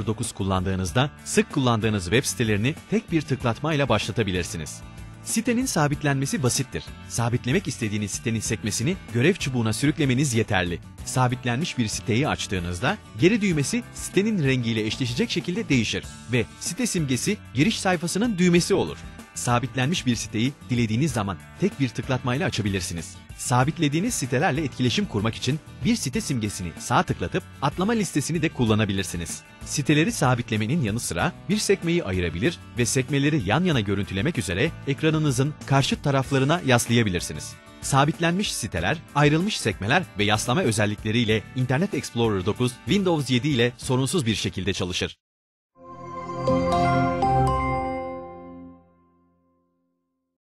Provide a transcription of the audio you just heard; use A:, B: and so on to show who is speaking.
A: Explorer 9 kullandığınızda sık kullandığınız web sitelerini tek bir tıklatmayla başlatabilirsiniz. Sitenin sabitlenmesi basittir. Sabitlemek istediğiniz sitenin sekmesini görev çubuğuna sürüklemeniz yeterli. Sabitlenmiş bir siteyi açtığınızda geri düğmesi sitenin rengiyle eşleşecek şekilde değişir ve site simgesi giriş sayfasının düğmesi olur. Sabitlenmiş bir siteyi dilediğiniz zaman tek bir tıklatmayla açabilirsiniz. Sabitlediğiniz sitelerle etkileşim kurmak için bir site simgesini sağ tıklatıp atlama listesini de kullanabilirsiniz. Siteleri sabitlemenin yanı sıra bir sekmeyi ayırabilir ve sekmeleri yan yana görüntülemek üzere ekranınızın karşıt taraflarına yaslayabilirsiniz. Sabitlenmiş siteler, ayrılmış sekmeler ve yaslama özellikleriyle Internet Explorer 9 Windows 7 ile sorunsuz bir şekilde çalışır.